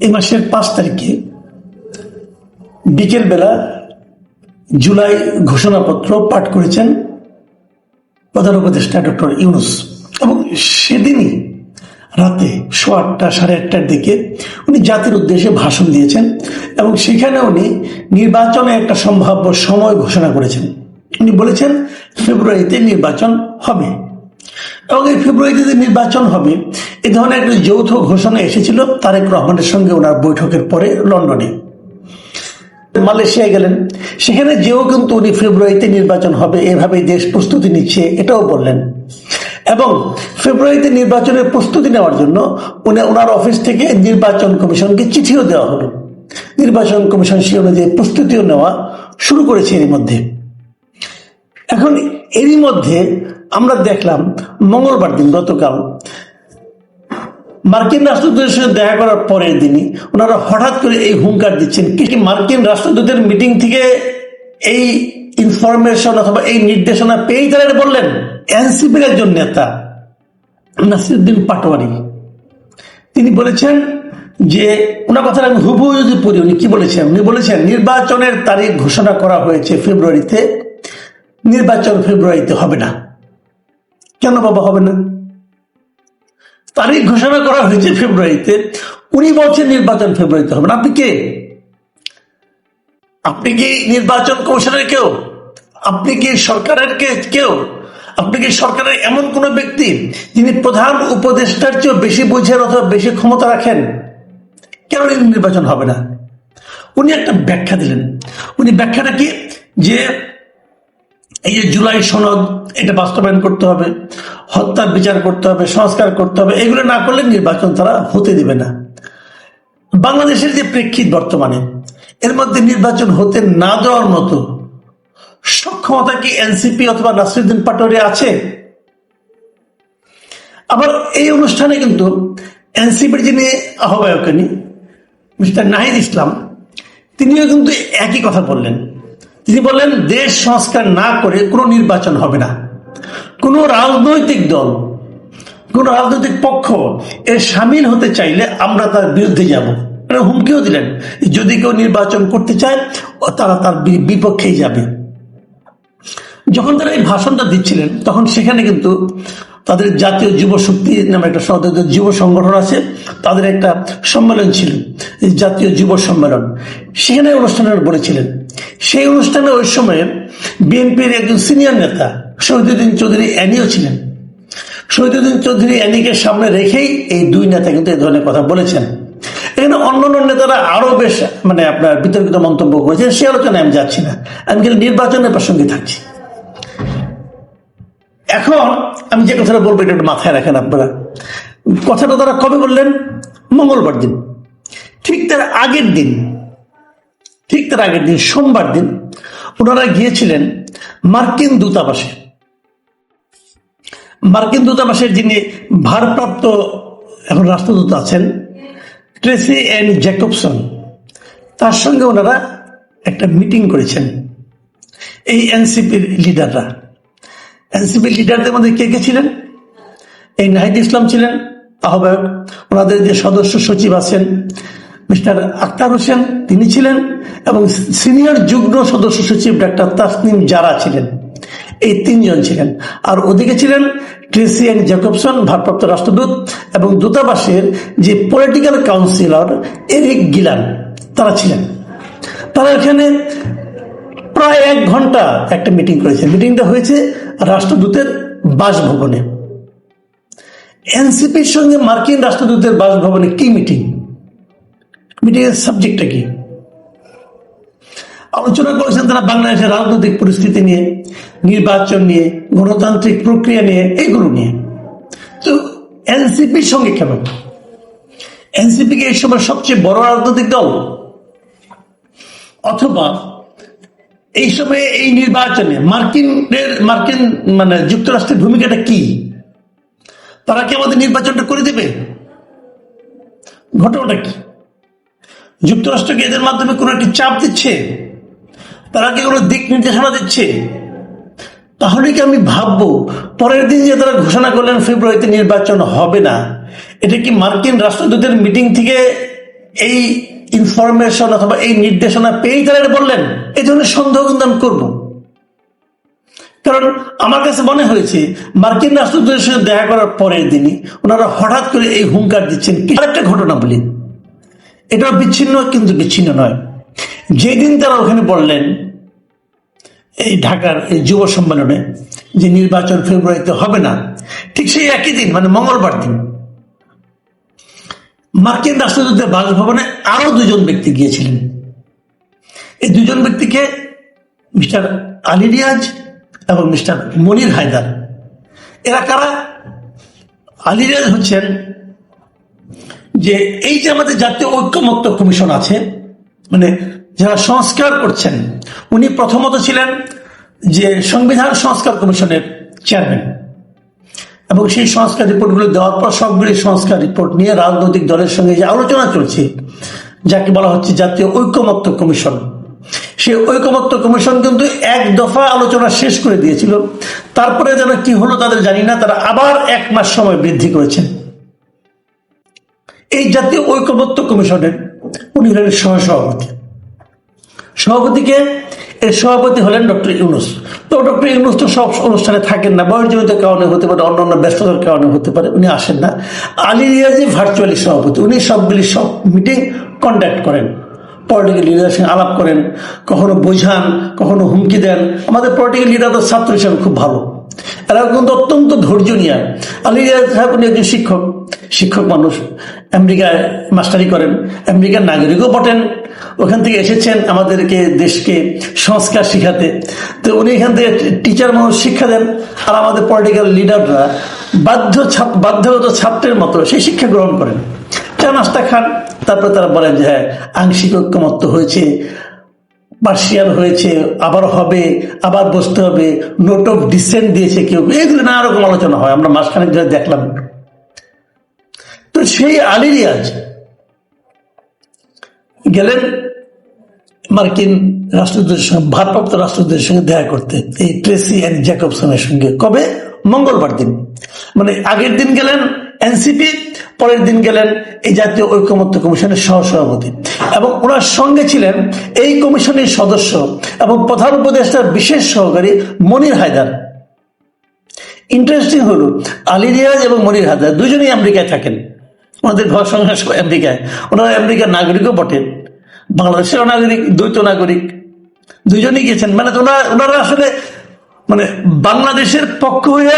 এই মাসের পাঁচ তারিখে বিকেলবেলা জুলাই ঘোষণাপত্র পাঠ করেছেন প্রধান উপদেষ্টা ডক্টর ইউনুস। এবং সেদিনই রাতে সোয়া আটটা, সাড়ে আটটার দিকে উনি জাতির উদ্দেশ্যে ভাষণ দিয়েছেন এবং সেখানে উনি নির্বাচনে একটা সম্ভাব্য সময় ঘোষণা করেছেন। উনি বলেছেন, ফেব্রুয়ারিতে নির্বাচন হবে। এবং এই ফেব্রুয়ারিতে নির্বাচন হবে এ ধরনের একটা যৌথ ঘোষণা এসেছিল তারেক রহমানের সঙ্গে ওনার বৈঠকের পরে লন্ডনে। মালয়েশিয়ায় গেলেন। সেখানে যেও কিন্তু উনি ফেব্রুয়ারিতে নির্বাচন হবে, এভাবেই দেশ প্রস্তুতি নিচ্ছে, এটাও বললেন। এবং ফেব্রুয়ারিতে নির্বাচনের প্রস্তুতি নেওয়ার জন্য উনি ওনার অফিস থেকে নির্বাচন কমিশনকে চিঠিও দেওয়া হলো। নির্বাচন কমিশন সে অনুযায়ী প্রস্তুতিও নেওয়া শুরু করেছে এর মধ্যে। এখন এরই মধ্যে আমরা দেখলাম মঙ্গলবার দিন গতকাল মার্কিন রাষ্ট্রদূতের সঙ্গে দেখা করার পরের দিনই ওনারা হঠাৎ করে এই হুঙ্কার দিচ্ছেন। কি মার্কিন রাষ্ট্রদূতের মিটিং থেকে এই ইনফরমেশন অথবা এই নির্দেশনা পেয়েই তারা বললেন। এনসিপির একজন নেতা, নাসিরুদ্দিন পাটোয়ারি। তিনি বলেছেন যে ওনার কথা আমি হুবহু যদি পড়ি, উনি কি বলেছেন? উনি বলেছেন, নির্বাচনের তারিখ ঘোষণা করা হয়েছে ফেব্রুয়ারিতে। নির্বাচন ফেব্রুয়ারিতে হবে না। কেন বাবা হবে না? তারিখ ঘোষণা করা হয়েছে ফেব্রুয়ারিতে, উনি বলছেন নির্বাচন ফেব্রুয়ারিতে হবে না। আপনি কে? আপনি কি নির্বাচন কমিশনের কেউ? আপনি কি সরকারের কেউ? আপনি কি সরকারের এমন কোন ব্যক্তি যিনি প্রধান উপদেষ্টার চেয়েও বেশি বুঝেন অথবা বেশি ক্ষমতা রাখেন? কেন নির্বাচন হবে না? উনি একটা ব্যাখ্যা দিলেন। উনি ব্যাখ্যাটা কি? যে এই যে জুলাই সনদ, এটা বাস্তবায়ন করতে হবে। হত্যার বিচার করতে হবে, সংস্কার করতে হবে, এগুলো না করলে নির্বাচন তারা হতে দেবে না। বাংলাদেশের যে প্রেক্ষিত বর্তমানে, এর মধ্যে নির্বাচন হতে না দেওয়ার মতো সক্ষমতা কি এনসিপি অথবা নাসিরুদ্দিন পাটোয়ারি আছে? আবার এই অনুষ্ঠানে কিন্তু এনসিপির যিনি আহ্বায়ক মিস্টার নাহিদ ইসলাম, তিনিও কিন্তু একই কথা বললেন। তিনি বললেন, দেশ সংস্কার না করে কোনো নির্বাচন হবে না। কোনো রাজনৈতিক দল, কোন রাজনৈতিক পক্ষ এর সামিল হতে চাইলে আমরা তার বিরুদ্ধে যাব। হুমকিও দিলেন। যদি কেউ নির্বাচন করতে চায় তারা তার বিপক্ষেই যাবে। যখন তারা এই ভাষণটা দিচ্ছিলেন, তখন সেখানে কিন্তু তাদের জাতীয় যুব শক্তি নামে একটা যুব সংগঠন আছে, তাদের একটা সম্মেলন ছিল জাতীয় যুব সম্মেলন। সেখানে অনুষ্ঠানে বলেছিলেন। সেই অনুষ্ঠানে ওই সময়ে বিএনপির একজন সিনিয়র নেতা শহীদুদ্দিন চৌধুরী অ্যানিও ছিলেন। শহীদুদ্দিন চৌধুরী অ্যানিকে সামনে রেখেই এই দুই নেতা কিন্তু এই ধরনের কথা বলেছেন। এখানে অন্য অন্য নেতারা আরও বেশ মানে আপনার বিতর্কিত মন্তব্য করেছেন, সে আলোচনায় আমি যাচ্ছি না। আমি কিন্তু নির্বাচনের প্রসঙ্গে থাকছি। এখন আমি যে কথাটা বলব এটা একটু মাথায় রাখেন আপনারা। কথাটা তারা কবে বললেন? মঙ্গলবার দিন। ঠিক তার আগের দিন। ঠিক তার আগের দিন, সোমবার দিন ওনারা গিয়েছিলেন মার্কিন দূতাবাসে। মার্কিন দূতাবাসের যিনি ভারপ্রাপ্ত এখন রাষ্ট্রদূত আছেন, ট্রেসি অ্যান্ড জ্যাকবসন, তার সঙ্গে ওনারা একটা মিটিং করেছেন এই এনসিপির লিডাররা। এনসিপির লিডারদের মধ্যে কে কে ছিলেন? এই নাহিদ ইসলাম ছিলেন, আহ্বায়ক। ওনাদের যে সদস্য সচিব আছেন, মিস্টার আক্তার হোসেন, তিনি ছিলেন এবং সিনিয়র যুগ্ম সদস্য সচিব ডাক্তার তাসনিম জারা ছিলেন। এই তিনজন ছিলেন। আর ওদিকে ছিলেন ট্রেসিয়ান জ্যাকবসন ভারপ্রাপ্ত রাষ্ট্রদূত এবং দূতাবাসের যে পলিটিক্যাল কাউন্সিলর এরিক গিলান, তারা ছিলেন। তারা এখানে প্রায় এক ঘণ্টা একটা মিটিং করেছে মিটিংটা হয়েছে রাষ্ট্রদূতের বাসভবনে। এনসিপির সঙ্গে মার্কিন রাষ্ট্রদূতের বাসভবনে কি মিটিং মিটিং এর সাবজেক্টটা কি? আলোচনা করেছেন তারা বাংলাদেশের রাজনৈতিক পরিস্থিতি নিয়ে, নির্বাচন নিয়ে, গণতান্ত্রিক প্রক্রিয়া নিয়ে, এগুলো নিয়ে। তো এনসিপির সঙ্গে কেন? এনসিপি কি এই সময় সবচেয়ে বড় রাজনৈতিক দল? অথবা এই সময়ে এই নির্বাচনে মার্কিনের, মার্কিন মানে যুক্তরাষ্ট্রের ভূমিকাটা কি? তারা কি আমাদের নির্বাচনটা করে দেবে? ঘটনাটা কি? যুক্তরাষ্ট্রকে এদের মাধ্যমে কোনো একটি চাপ দিচ্ছে? তারা কি কোনো দিক নির্দেশনা দিচ্ছে? তাহলে কি আমি ভাববো, পরের দিন যে তারা ঘোষণা করলেন ফেব্রুয়ারিতে নির্বাচন হবে না, এটা কি মার্কিন রাষ্ট্রদূতের মিটিং থেকে এই ইনফরমেশন অথবা এই নির্দেশনা পেয়েই তারা এটা বললেন? এই ধরনের সন্দেহ কিন্তু আমি করব। কারণ আমার কাছে মনে হয়েছে, মার্কিন রাষ্ট্রদূতের সঙ্গে দেখা করার পরের দিনই ওনারা হঠাৎ করে এই হুঙ্কার দিচ্ছেন। কি একটা ঘটনা বলি। এটা বিচ্ছিন্ন কিন্তু বিচ্ছিন্ন নয়। যেদিন তারা ওখানে বললেন এই ঢাকার এই যুব সম্মেলনে যে নির্বাচন ফেব্রুয়ারিতে হবে না, ঠিক সেই একই দিন মানে মঙ্গলবার দিন, মার্কিন রাষ্ট্রদূতের বাসভবনে আরও দুজন ব্যক্তি গিয়েছিলেন। এই দুজন ব্যক্তিকে মিস্টার আলী রিয়াজ এবং মিস্টার মনির হায়দার। এরা কারা? আলী রিয়াজ হচ্ছেন যে এই যে আমাদের জাতীয় ঐক্যমত্য কমিশন আছে মানে যারা সংস্কার করছেন, উনি প্রথমত ছিলেন যে সংবিধান সংস্কার কমিশনের চেয়ারম্যান। এবং সেই সংস্কার রিপোর্টগুলো দেওয়ার পর সবগুলি সংস্কার রিপোর্ট নিয়ে রাজনৈতিক দলের সঙ্গে যে আলোচনা চলছে, যাকে বলা হচ্ছে জাতীয় ঐক্যমত্য কমিশন। সেই ঐকমত্য কমিশন কিন্তু এক দফা আলোচনা শেষ করে দিয়েছিল। তারপরে যেন কি হলো তাদের জানি না, তারা আবার এক মাস সময় বৃদ্ধি করেছেন। এই জাতীয় ঐকমত্য কমিশনের উনি হলেন সহসভাপতি। সভাপতিকে, এর সভাপতি হলেন ডক্টর ইউনুস। তো ডক্টর ইউনুস তো সব অনুষ্ঠানে থাকেন না বয়সজনিত কারণে হতে পারে অন্য অন্য ব্যস্ততার কারণে হতে পারে, উনি আসেন না। আলী রিয়াজি ভার্চুয়ালি সভাপতি, উনি সবগুলি সব মিটিং কন্ডাক্ট করেন। পলিটিক্যাল লিডার সঙ্গে আলাপ করেন, কখনো বোঝান, কখনো হুমকি দেন। আমাদের পলিটিক্যাল লিডার তো ছাত্র হিসাবে খুব ভালো। এরা কিন্তু অত্যন্ত ধৈর্য নিয়ে আলী সাহেব উনি একজন শিক্ষক শিক্ষক মানুষ। আমেরিকায় মাস্টারি করেন, আমেরিকার নাগরিকও বটেন। ওখান থেকে এসেছেন আমাদেরকে দেশকে সংস্কার শিখাতে। তো উনি এখান থেকে টিচার মানুষ শিক্ষা দেন। আর আমাদের পলিটিক্যাল লিডাররা বাধ্য ছাত্র বাধ্যগত ছাত্রের মতো সেই শিক্ষা গ্রহণ করেন। চা নাস্তা খান, তারপরে তারা বলেন যে হ্যাঁ আংশিক ঐক্যমত্য হয়েছে। পার্সিয়াল হয়েছে, আবার হবে, আবার বসতে হবে নোট অফ ডিসেন্ট দিয়েছে কেউ এগুলো নানা রকম আলোচনা হয়, আমরা মাঝখানে ধরে দেখলাম। তো সেই আলী রিয়াজ গেলেন মার্কিন রাষ্ট্রদূতের সঙ্গে, ভারপ্রাপ্ত রাষ্ট্রদূতের সঙ্গে দেখা করতে, এই ট্রেসি অ্যান্ড জ্যাকবসনের সঙ্গে। কবে? মঙ্গলবার দিন। মানে আগের দিন গেলেন এনসিপি পরের দিন গেলেন এই জাতীয় ঐক্যমত্য কমিশনের সহসভাপতি। এবং ওনার সঙ্গে ছিলেন এই কমিশনের সদস্য এবং প্রধান উপদেষ্টার বিশেষ সহকারী মনির হায়দার। ইন্টারেস্টিং হলো, আলী রিয়াজ এবং মনির হায়দার দুজনেই আমেরিকায় থাকেন। ওনাদের ঘর সংসার আমেরিকায়। ওনারা আমেরিকার নাগরিকও বটেন বাংলাদেশের নাগরিক, দ্বৈত নাগরিক। দুজনেই গেছেন মানে ওনারা ওনারা আসলে মানে বাংলাদেশের পক্ষ হয়ে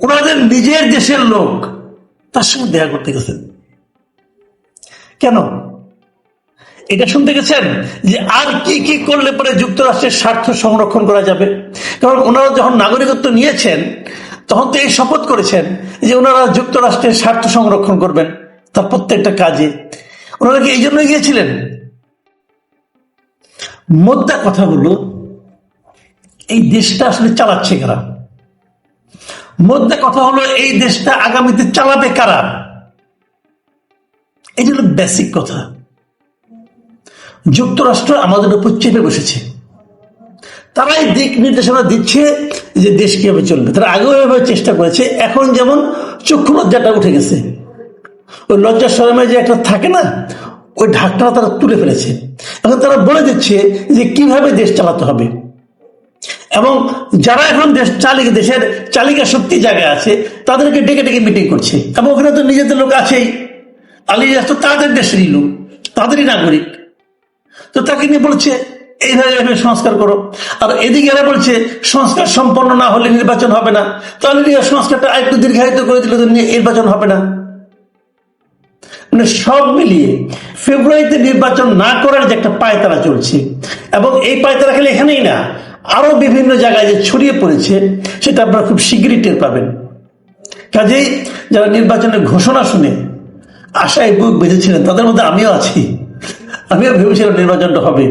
ওনাদের নিজের দেশের লোক। তার সঙ্গে দেখা করতে গেছেন। কেন? এটা শুনতে গেছেন যে আর কি কি করলে পরে যুক্তরাষ্ট্রের স্বার্থ সংরক্ষণ করা যাবে? কারণ ওনারা যখন নাগরিকত্ব নিয়েছেন, তখন তো এই শপথ করেছেন যে ওনারা যুক্তরাষ্ট্রের স্বার্থ সংরক্ষণ করবেন তার প্রত্যেকটা কাজে। ওনারা কি এই জন্যই গিয়েছিলেন? মোদ্দা কথা হলো এই দেশটা আসলে চালাচ্ছে কারা? মধ্যে কথা হলো, এই দেশটা আগামীতে চালাবে কারা? এটা হলো বেসিক কথা। যুক্তরাষ্ট্র আমাদের উপর চেপে বসেছে। তারাই দিক নির্দেশনা দিচ্ছে যে দেশ কীভাবে চলবে। তারা আগেও এভাবে চেষ্টা করেছে, এখন যেমন চক্ষু লজ্জাটা উঠে গেছে। ওই লজ্জা শরমে যে একটা থাকে না, ওই ঢাকটা তারা তুলে ফেলেছে। এখন তারা বলে দিচ্ছে যে কীভাবে দেশ চালাতে হবে। এবং যারা এখন দেশ চালিকা, দেশের চালিকা শক্তি জায়গায় আছে, তাদেরকে ডেকে ডেকে মিটিং করছে। এবং ওখানে তো নিজেদের লোক আছেই। আলী তো তাদের দেশেরই লোক, তাদেরই নাগরিক। তো তাকে নিয়ে বলছে, এইভাবে সংস্কার করো। আর এদিকে এরা বলছে, সংস্কার সম্পন্ন না হলে নির্বাচন হবে না। তাহলে সংস্কারটা আরেকটু দীর্ঘায়িত করে দিলে নির্বাচন হবে না। মানে সব মিলিয়ে ফেব্রুয়ারিতে নির্বাচন না করার যে একটা পায়তারা চলছে, এবং এই পায়তারা খেলে এখানেই না আরও বিভিন্ন জায়গায় যে ছড়িয়ে পড়েছে, সেটা আপনারা খুব শীঘ্রই টের পাবেন। কাজেই যারা নির্বাচনের ঘোষণা শুনে আশায় বুক বেঁধেছিলেন, তাদের মধ্যে আমিও আছি। আমিও ভেবেছিলাম নির্বাচনটা হবে।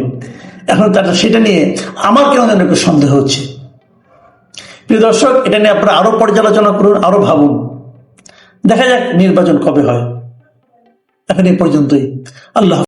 এখন তারা সেটা নিয়ে আমার কেন যেন একটু সন্দেহ হচ্ছে। প্রিয় দর্শক, এটা নিয়ে আপনারা আরও পর্যালোচনা করুন, আরও ভাবুন। দেখা যাক নির্বাচন কবে হয়। এখন এই পর্যন্তই। আল্লাহ